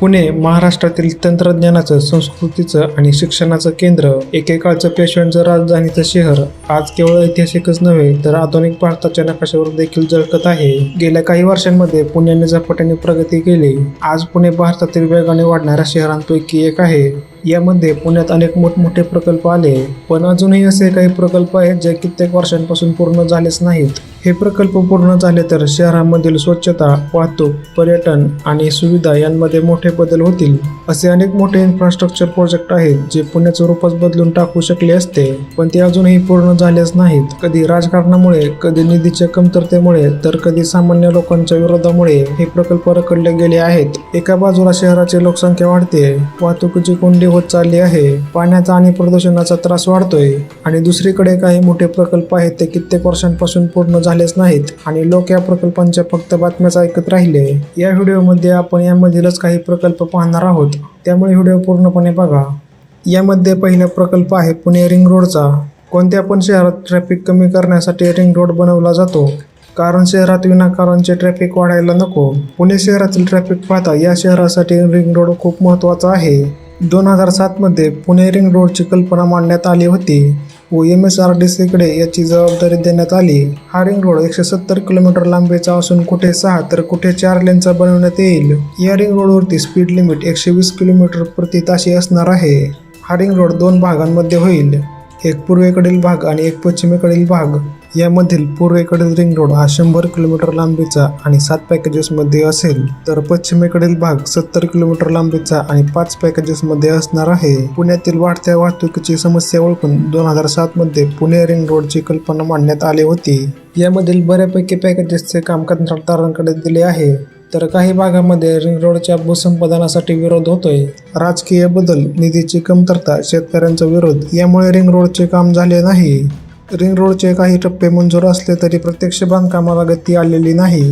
पुणे महाराष्ट्रातील तंत्रज्ञानाचं संस्कृतीचं आणि शिक्षणाचं केंद्र एकेकाळचं पेशव्यांचं राजधानीचं शहर आज केवळ ऐतिहासिकच नव्हे तर आधुनिक भारताच्या नकाशावर देखील झळकत आहे. गेल्या काही वर्षांमध्ये पुण्याने झपाट्याने प्रगती केली. आज पुणे भारतातील वेगाने वाढणाऱ्या शहरांपैकी एक आहे. यामध्ये पुण्यात अनेक मोठमोठे प्रकल्प आले पण अजूनही असे काही प्रकल्प आहेत जे कित्येक वर्षांपासून पूर्ण झालेच नाहीत. हे प्रकल्प पूर्ण झाले तर शहरामधील स्वच्छता वाहतूक पर्यटन आणि सुविधा यांमध्ये मोठे बदल होतील असे अनेक मोठे इन्फ्रास्ट्रक्चर प्रोजेक्ट आहेत जे पुण्याचं रूपच बदलून टाकू शकले असते. पण ते अजूनही पूर्ण झालेच नाहीत. कधी राजकारणामुळे कधी निधीच्या कमतरतेमुळे तर कधी सामान्य लोकांच्या विरोधामुळे हे प्रकल्प रखडले गेले आहेत. एका बाजूला शहराची लोकसंख्या वाढते वाहतुकीची कोंडी होत चालली आहे पाण्याचा आणि प्रदूषणाचा त्रास वाढतोय आणि दुसरीकडे काही मोठे प्रकल्प आहेत ते कित्येक वर्षांपासून पूर्ण झाले झालेच नाहीत आणि लोक या प्रकल्पांच्या फक्त बातम्याच ऐकत राहिले. या व्हिडिओमध्ये आपण यामधीलच काही प्रकल्प पाहणार आहोत. त्यामुळे व्हिडिओ पूर्णपणे बघा. यामध्ये पहिला प्रकल्प आहे पुणे रिंग रोडचा. कोणत्या पण शहरात ट्रॅफिक कमी करण्यासाठी रिंग रोड बनवला जातो. कारण शहरात विनाकारांचे ट्रॅफिक वाढायला नको. पुणे शहरातील ट्रॅफिक पाहता या शहरासाठी रिंग रोड खूप महत्त्वाचा आहे. दोन हजार सातमध्ये पुणे रिंग रोडची कल्पना मांडण्यात आली होती. व एम एस आर डी सीकडे याची जबाबदारी देण्यात आली. हा रिंग रोड एकशे सत्तर किलोमीटर लांबीचा असून कुठे सहा तर कुठे चार लेनचा बनवण्यात येईल. या रिंग रोडवरती स्पीड लिमिट एकशे वीस किलोमीटर प्रति ताशी असणार आहे. हा रिंग रोड दोन भागांमध्ये होईल. एक पूर्वेकडील भाग आणि एक पश्चिमेकडील भाग. यामधील पूर्वेकडील रिंग रोड हा शंभर किलोमीटर लांबीचा आणि सात पॅकेजेसमध्ये असेल तर पश्चिमेकडील भाग सत्तर किलोमीटर लांबीचा आणि पाच पॅकेजेसमध्ये असणार आहे. पुण्यातील वाढत्या वाहतुकीची समस्या ओळखून दोन हजार सातमध्ये पुणे रिंग रोडची कल्पना मांडण्यात आली होती. यामधील बऱ्यापैकी पॅकेजेसचे काम कंत्राटदारांकडे दिले आहे तर काही भागामध्ये रिंग रोडच्या भूसंपादनासाठी विरोध होतोय. राजकीय बदल निधीची कमतरता शेतकऱ्यांचा विरोध यामुळे रिंग रोडचे काम झाले नाही. रिंग रोडचे काही टप्पे मंजूर असले तरी प्रत्यक्ष बांधकामाला गती आलेली नाही.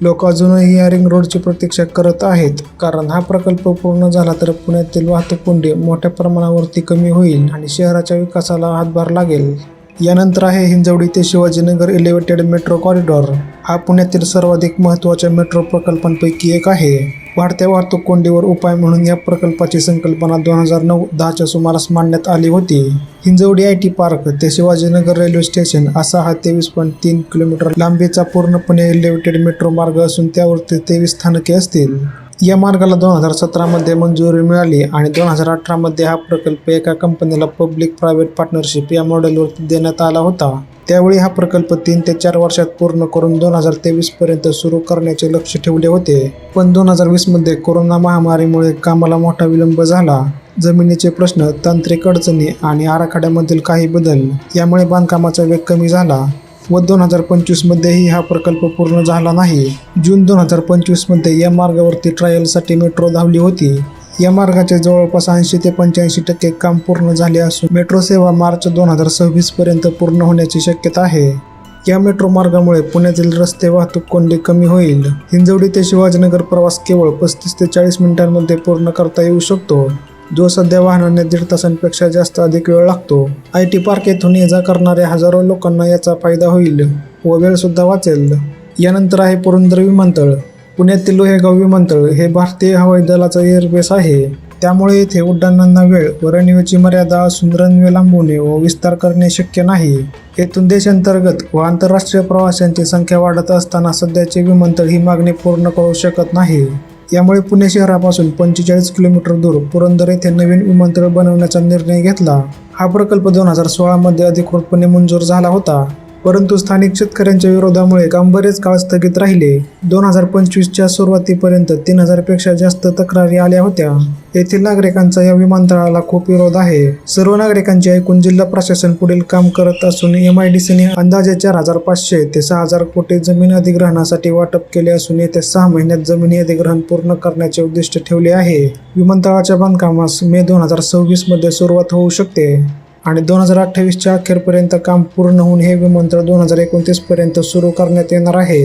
लोक अजूनही या रिंग रोडची प्रतीक्षा करत आहेत. कारण हा प्रकल्प पूर्ण झाला तर पुण्यातील वाहतूक कोंडी मोठ्या प्रमाणावरती कमी होईल आणि शहराच्या विकासाला हातभार लागेल. यानंतर आहे हिंजवडी ते शिवाजीनगर एलिव्हेटेड मेट्रो कॉरिडॉर हा पुण्यातील सर्वाधिक महत्त्वाच्या मेट्रो प्रकल्पांपैकी एक आहे. वाढत्या वाहतूक कोंडीवर उपाय म्हणून या प्रकल्पाची संकल्पना दोन हजार नऊ दहाच्या सुमारास मांडण्यात आली होती. हिंजवडी आय टी पार्क ते शिवाजीनगर रेल्वे स्टेशन असा हा तेवीस पॉईंट तीन किलोमीटर लांबीचा पूर्णपणे एलिव्हेटेड मेट्रो मार्ग असून त्यावरती तेवीस स्थानके असतील. या मार्गाला दोन हजार सतरामध्ये मंजुरी मिळाली आणि दोन हजार अठरामध्ये हा प्रकल्प एका कंपनीला पब्लिक प्रायव्हेट पार्टनरशिप या मॉडेलवरती देण्यात आला होता. त्यावेळी हा प्रकल्प तीन ते चार वर्षात पूर्ण करून दोन हजार तेवीसपर्यंत सुरू करण्याचे लक्ष ठेवले होते. पण दोन हजार वीसमध्ये कोरोना महामारीमुळे कामाला मोठा विलंब झाला. जमिनीचे प्रश्न तांत्रिक अडचणी आणि आराखड्यामधील काही बदल यामुळे बांधकामाचा वेग कमी झाला. व दोन हजार पंचवीसमध्येही हा प्रकल्प पूर्ण झाला नाही. जून दोन हजार पंचवीसमध्ये या मार्गावरती ट्रायलसाठी मेट्रो धावली होती. या मार्गाचे जवळपास ऐंशी ते पंच्याऐंशी टक्के काम पूर्ण झाले असून मेट्रो सेवा मार्च दोन हजार सव्वीसपर्यंत पूर्ण होण्याची शक्यता आहे. या मेट्रो मार्गामुळे पुण्यातील रस्ते वाहतूक कोंडी कमी होईल. हिंजवडी ते शिवाजीनगर प्रवास केवळ पस्तीस ते चाळीस मिनिटांमध्ये पूर्ण करता येऊ शकतो. जो सध्या वाहनांना दीड तासांपेक्षा जास्त अधिक वेळ लागतो. आय टी पार्क येथून ये जा करणाऱ्या हजारो लोकांना याचा फायदा होईल व वेळसुद्धा वाचेल. यानंतर आहे पुरंदर विमानतळ. पुण्यातील लोहेगाव विमानतळ हे भारतीय हवाई दलाचा एअरबेस आहे. त्यामुळे येथे उड्डाणांना वेळ व रनवेची मर्यादा असून रनवे लांबवणे व विस्तार करणे शक्य नाही. येथून देशांतर्गत व आंतरराष्ट्रीय प्रवाशांची संख्या वाढत असताना सध्याचे विमानतळ ही मागणी पूर्ण करू शकत नाही. यामुळे पुणे शहरापासून पंचेचाळीस किलोमीटर दूर पुरंदर येथे नवीन विमानतळ बनवण्याचा निर्णय घेतला. हा प्रकल्प दोन हजार सोळामध्ये अधिकृतपणे मंजूर झाला होता. परंतु स्थानिक शेतकऱ्यांच्या विरोधामुळे काम बरेच काळ स्थगित राहिले. दोन हजार पंचवीसच्या सुरुवातीपर्यंत तीन हजारपेक्षा जास्त तक्रारी आल्या होत्या. येथील नागरिकांचा या विमानतळाला खूप विरोध आहे. सर्व नागरिकांचे ऐकून जिल्हा प्रशासन पुढील काम करत असून एम आय डी सीने अंदाजे चार हजार पाचशे ते सहा हजार कोटी जमीन अधिग्रहणासाठी वाटप केले असून येत्या सहा महिन्यात जमिनी अधिग्रहण पूर्ण करण्याचे उद्दिष्ट ठेवले आहे. विमानतळाच्या बांधकामास मे दोन हजार सव्वीसमध्ये सुरुवात होऊ शकते. आणि दोन हजार अठ्ठावीसच्या अखेरपर्यंत काम पूर्ण होऊन हे विमानतळ दोन हजार एकोणतीसपर्यंत सुरू करण्यात येणार आहे.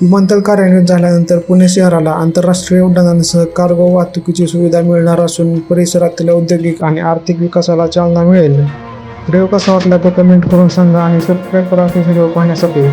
विमानतळ कार्यान्वित झाल्यानंतर पुणे शहराला आंतरराष्ट्रीय उड्डाणांसह कार्गो वाहतुकीची सुविधा मिळणार असून परिसरातील औद्योगिक आणि आर्थिक विकासाला चालना मिळेल. व्हिडिओ कसा वाटला तर कमेंट करून सांगा आणि सबस्क्राईब करा व्हिडिओ पाहण्यासाठी.